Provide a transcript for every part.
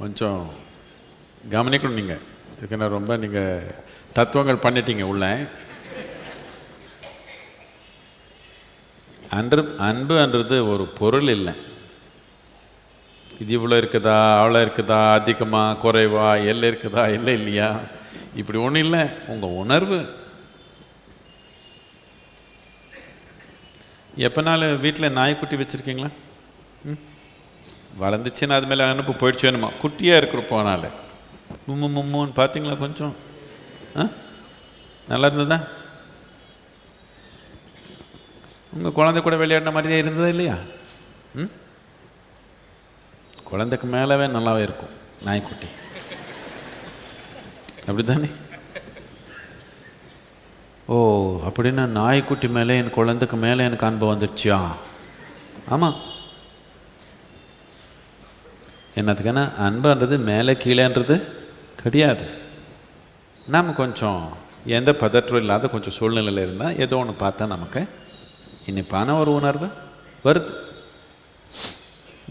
கொஞ்சம் கவனிக்கணும் நீங்கள் இதுக்கு நான் ரொம்ப நீங்கள் தத்துவங்கள் பண்ணிட்டீங்க உள்ள. அன்று அன்புன்றது ஒரு பொருள் இல்லை. இது இவ்வளோ இருக்குதா அவ்வளோ இருக்குதா அதிகமாக குறைவா எல்லை இருக்குதா இல்லை இல்லையா? இப்படி ஒன்றும் இல்லை உங்கள் உணர்வு. எப்போனாலும் வீட்டில் நாய்க்குட்டி வச்சுருக்கீங்களா? ம்? வளர்ந்துச்சுன்னு அது மேலே அனுப்பு போயிடுச்சு வேணுமா? குட்டியாக இருக்கிற போனால. மும்மு மும்முன்னு பார்த்தீங்களா கொஞ்சம்? ஆ? நல்லா இருந்ததா? உங்கள் குழந்தை கூட விளையாடின மாதிரியே இருந்ததா இல்லையா? ம்? குழந்தைக்கு மேலவே நல்லாவே இருக்கும் நாய்க்குட்டி. அப்படி தானே ஓ அப்படின்னா நாய்க்குட்டி மேலே என் குழந்தைக்கு மேலே எனக்கு அன்பு வந்துடுச்சியா ஆமாம் என்னத்துக்குன்னா அன்புன்றது மேலே கீழேன்றது கிடையாது. நாம் கொஞ்சம் எந்த பதற்றம் இல்லாத கொஞ்சம் சூழ்நிலையில் இருந்தால் ஏதோ ஒன்று பார்த்தா நமக்கு இனிப்பான ஒரு உணர்வு வருது.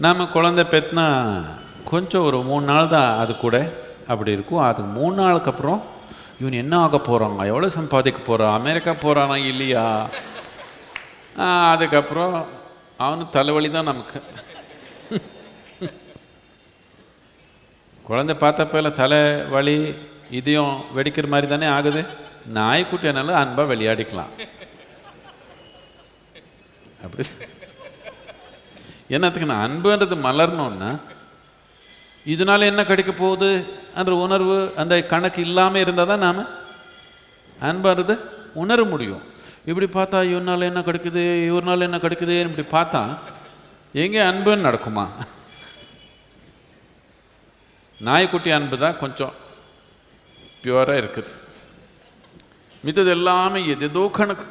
நாம் குழந்தை பெற்றுனா கொஞ்சம் ஒரு மூணு நாள் தான் அது கூட அப்படி இருக்கும். அது மூணு நாளுக்கு அப்புறம் இவன் என்ன ஆக போகிறாங்க எவ்வளோ சம்பாதிக்க போகிறான் அமெரிக்கா போகிறானா இல்லையா? அதுக்கப்புறம் அவனு தலைவலி தான் நமக்கு. குழந்தை பார்த்தப்பல தலை வலி இதையும் வெடிக்கிற மாதிரி தானே ஆகுது? நாய்க்குட்டியனால அன்பாக விளையாடிக்கலாம். அப்படி. என்னத்துக்கு நான் அன்புன்றது மலரணும்னா இதனால என்ன கிடைக்க போகுது? என்ற உணர்வு அந்த கணக்கு இல்லாமல் இருந்தால் தான் நாம் அன்புன்றது உணர முடியும். இப்படி பார்த்தா இவனால என்ன கிடைக்குது? இவர்னால என்ன கிடைக்குது? இப்படி பார்த்தா எங்கே அன்புன்னு நடக்குமா? நாய்க்குட்டி அன்பு தான் கொஞ்சம் பியூராக இருக்குது. மித்தது எல்லாமே எதேதோ கணக்கு.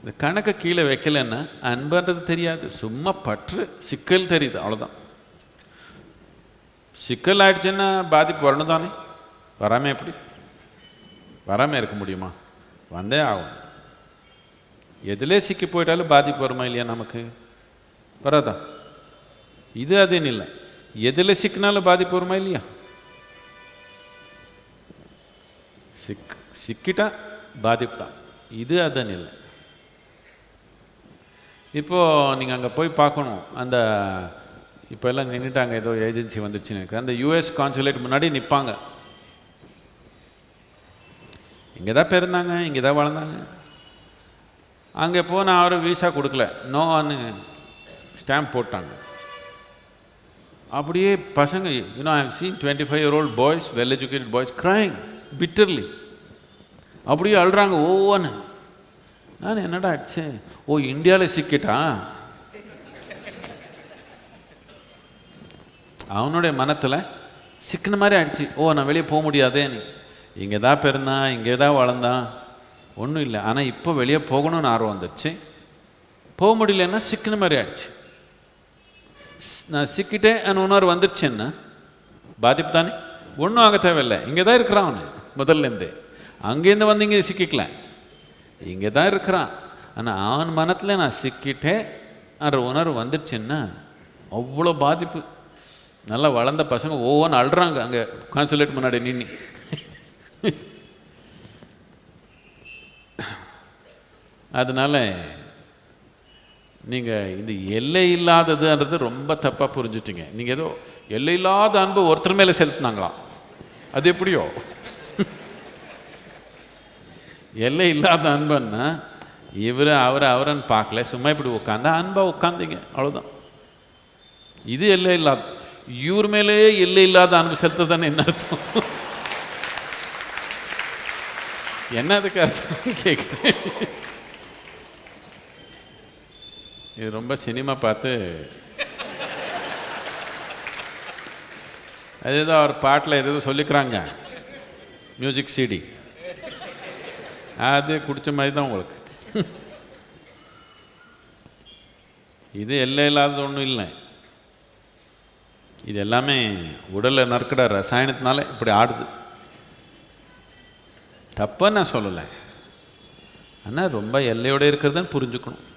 இந்த கணக்கை கீழே வைக்கலைன்னா அன்புன்றது தெரியாது. சும்மா பற்று சிக்கல் தெரியுது அவ்வளோதான் சிக்கல் ஆயிடுச்சுன்னா பாதிப்பு வரணும் தானே? வராமல் எப்படி? வராமல் இருக்க முடியுமா? வந்தே ஆகும் எதிலே சிக்கி போயிட்டாலும் பாதிப்பு வருமா இல்லையா நமக்கு? வராதா? இது அதுன்னு இல்லை எதில் சிக்கினாலும் பாதிப்பு வருமா இல்லையா? சிக் சிக்கிட்டா பாதிப்பு தான். இது அதன் இல்லை இப்போது நீங்கள் அங்கே போய் பார்க்கணும். அந்த இப்போ எல்லாம் நின்றுட்டாங்க ஏதோ ஏஜென்சி வந்துருச்சுன்னு எனக்கு அந்த யூஎஸ் கான்சுலேட் முன்னாடி நிற்பாங்க இங்கே தான் பிறந்தாங்க இங்கே தான் வளர்ந்தாங்க. அங்கே போனால் அவரும் விசா கொடுக்கல. நோன்னு ஸ்டாம்ப் போட்டாங்க. அப்படியே பசங்க you know I seen twenty five year old boys well educated boys crying bitterly அப்படியே அழுறாங்க ஓன்னு நான் என்னடா ஆச்சு? ஓ இந்தியாவில் சிக்கிட்டா? அவனுடைய மனத்தில் சிக்கின மாதிரி ஆயிடுச்சு. ஓ நான் வெளியே போக முடியாதேன்னு இங்கே தான் பிறந்தான் இங்கே தான் வளர்ந்தான் ஒன்றும் இல்லை. ஆனால் இப்போ வெளியே போகணும்னு ஆர்வம் வந்துருச்சு. போக முடியலன்னா சிக்கின மாதிரி ஆயிடுச்சு. நான் சிக்கிட்டேன் உணர்வு வந்துருச்சுன்னா பாதிப்பு தானே? ஒன்றும் ஆக தேவையில்லை. இங்கே தான் இருக்கிறான் அவனு. முதல்லேருந்தே. அங்கேருந்து வந்து இங்கே சிக்கிக்கல. இங்கே தான் இருக்கிறான். ஆனால் அவன் மனத்தில் நான் சிக்கிட்டேன் என்ற உணர்வு வந்துருச்சுன்னா அவ்வளோ பாதிப்பு. நல்லா வளர்ந்த பசங்க ஒவ்வொன்று அழுறாங்க. அங்கே கான்சுலேட் முன்னாடி நின்று அதனால நீங்கள் இந்த எல்லை இல்லாததுன்றது ரொம்ப தப்பாக புரிஞ்சுட்டீங்க. நீங்கள் ஏதோ எல்லை இல்லாத அன்பு ஒருத்தர் மேலே செலுத்தினாங்களாம் அது எப்படியோ? எல்லை இல்லாத அன்புன்னா இவர் அவரை அவரன்னு பார்க்கல. சும்மா இப்படி உட்காந்தா அன்பா உட்காந்தீங்க. அவ்வளோதான் இது எல்லை இல்லாத இவர் மேலே எல்லை இல்லாத அன்பு செலுத்ததானே என்ன அர்த்தம்? என்ன அதுக்கு அர்த்தம் கேட்குறேன் இது ரொம்ப சினிமா பார்த்து. அது ஏதோ அவர் பாட்டில் எதோ சொல்லிக்கிறாங்க. மியூசிக் சிடி அது குடித்த மாதிரி தான் உங்களுக்கு. இது எல்லை இல்லாதது ஒன்றும் இல்லை. இது எல்லாமே உடலில் நறுக்கிற ரசாயனத்தினால இப்படி ஆடுது. தப்பாக நான் சொல்லலை. ஆனால் ரொம்ப எல்லையோடு இருக்கிறதுன்னு புரிஞ்சுக்கணும்.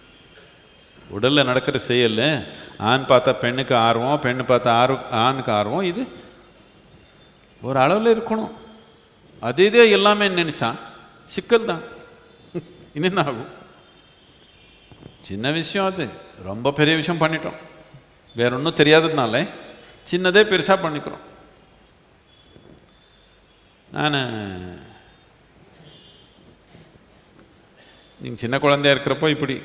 உடலில் நடக்கிற செயல். ஆண் பார்த்தா பெண்ணுக்கு ஆர்வம் பெண்ணு பார்த்தா ஆர்வ ஆணுக்கு ஆர்வம். இது ஒரு அளவில் இருக்கணும். அது இதே எல்லாமே நினைச்சான். சிக்கல் தான். என்ன ஆகும்? சின்ன விஷயம் அது. ரொம்ப பெரிய விஷயம் பண்ணிட்டோம். வேற ஒன்றும் தெரியாததுனால சின்னதே பெருசாக பண்ணிக்கிறோம். நான் நீங்கள் சின்ன குழந்தையா இருக்கிறப்போ இப்படி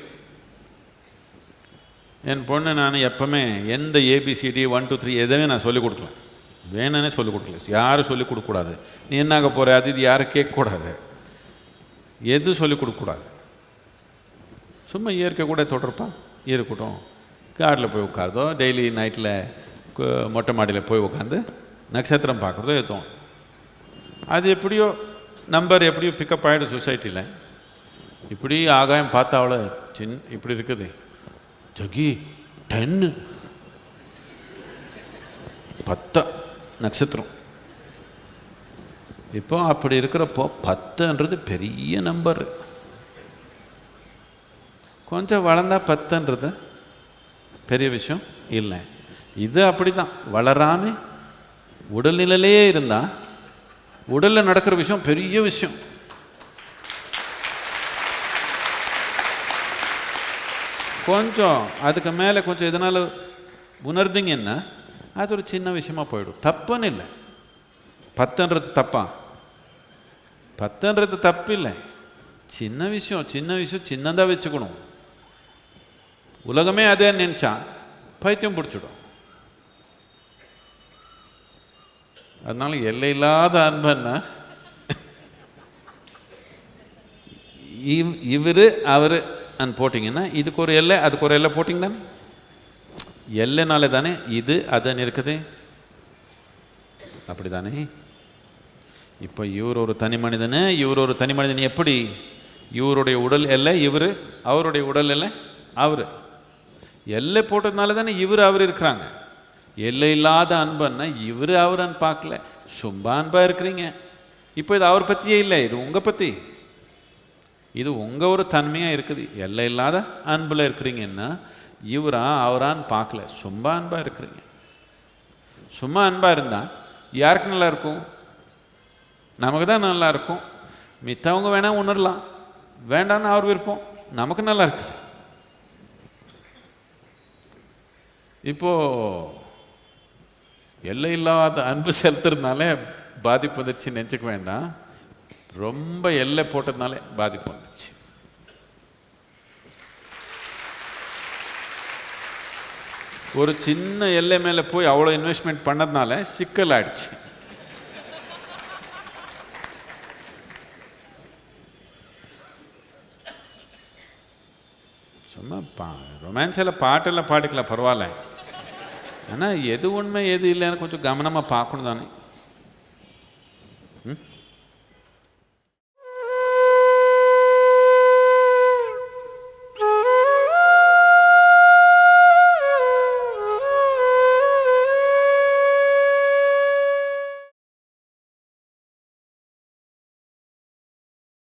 என் பொண்ணு நான் எப்பவுமே எந்த ஏபிசிடி ஒன் டூ த்ரீ எதுவுமே நான் சொல்லிக் கொடுக்கல. வேணும்னே சொல்லிக் கொடுக்கல. யாரும் சொல்லிக் கொடுக்கக்கூடாது நீ என்னாக போகிற அது இது யாரும் கேட்கக்கூடாது எது சொல்லிக் கொடுக்கக்கூடாது சும்மா இயற்கை கூட தொடர்ப்பா? இருக்கட்டும். காட்டில் போய் உட்காருதோ டெய்லி நைட்டில் மொட்டை மாடியில் போய் உட்காந்து நட்சத்திரம் பார்க்குறதோ எதுவும் அது எப்படியோ நம்பர் எப்படியோ பிக்கப் ஆகிடும் சொசைட்டியில் இப்படி ஆகாயம் பார்த்தா அவ்வளோ சின் இப்படி இருக்குது. ஜகி டென்னு பத்த நட்சத்திரம் இப்போ அப்படி இருக்கிறப்போ பத்துன்றது பெரிய நம்பர் கொஞ்சம் வளர்ந்தா பத்துன்றது பெரிய விஷயம் இல்லை இது அப்படி தான் வளராமல் உடல்நிலையிலே இருந்தால் உடலில் நடக்கிற விஷயம் பெரிய விஷயம் கொஞ்சம் அதுக்கு மேலே கொஞ்சம் எதனால் உணர்ந்தீங்கன்னா அது ஒரு சின்ன விஷயமா போயிடும். தப்புன்னு இல்லை. பத்துன்றது தப்பா? பத்துன்றது தப்பு இல்லை. சின்ன விஷயம் சின்ன விஷயம் சின்னதாக வச்சுக்கணும். உலகமே அதே நினச்சா பைத்தியம் பிடிச்சிடும். அதனால எல்லையில்லாத அன்பன்னா இவ் இவர் அவர் அன் போட்டிங்கன்னா இதுக்கு ஒரு எல்லை அதுக்கு ஒரு எல்லை போட்டிங்க தானே? எல்லைனாலே தானே இது அதுன்னு இருக்குது. அப்படி தானே இப்போ இவர் ஒரு தனி மனிதன் இவர் ஒரு தனி மனிதன் எப்படி? இவருடைய உடல் எல்லை இவர் அவருடைய உடல் எல்லை அவர். எல்லை போட்டதுனால தானே இவர் அவர் இருக்கிறாங்க. எல்லை இல்லாத அன்பன்னா இவர் அவரன்னு பார்க்கல. சும்மா அன்பாக இருக்கிறீங்க. இப்போ இது அவர் பற்றியே இல்லை இது உங்கள் பற்றி இது உங்கள் ஒரு தன்மையாக இருக்குது. எல்லை இல்லாத அன்பில் இருக்கிறீங்கன்னா இவரா அவரான்னு பார்க்கல. சும்மா அன்பாக இருக்கிறீங்க. சும்மா அன்பாக இருந்தால் யாருக்கு நல்லா இருக்கும்? நமக்கு தான் நல்லா இருக்கும். மித்தவங்க வேணால் உணரலாம். வேண்டான்னு அவர் விருப்பம் நமக்கு நல்லா இருக்குது. இப்போ எல்லை இல்லாத அன்பு செலுத்துறதுனால பாதிப்பு வந்துச்சு நினச்சிக்க வேண்டாம். ரொம்ப எல்லை போட்டதுனாலே பாதிப்பு வந்துச்சு ஒரு சின்ன எல்லை மேலே போய் அவ்வளோ இன்வெஸ்ட்மெண்ட் பண்ணதுனால சிக்கல் ஆயிடுச்சு. சும்மா பா ரொமான்ஸில் பாட்டெல்லாம் பாட்டுக்கலாம் பரவாயில்ல. ஆனால் எது உண்மை எது இல்லைன்னு கொஞ்சம் கவனமாக பார்க்கணும் தானே.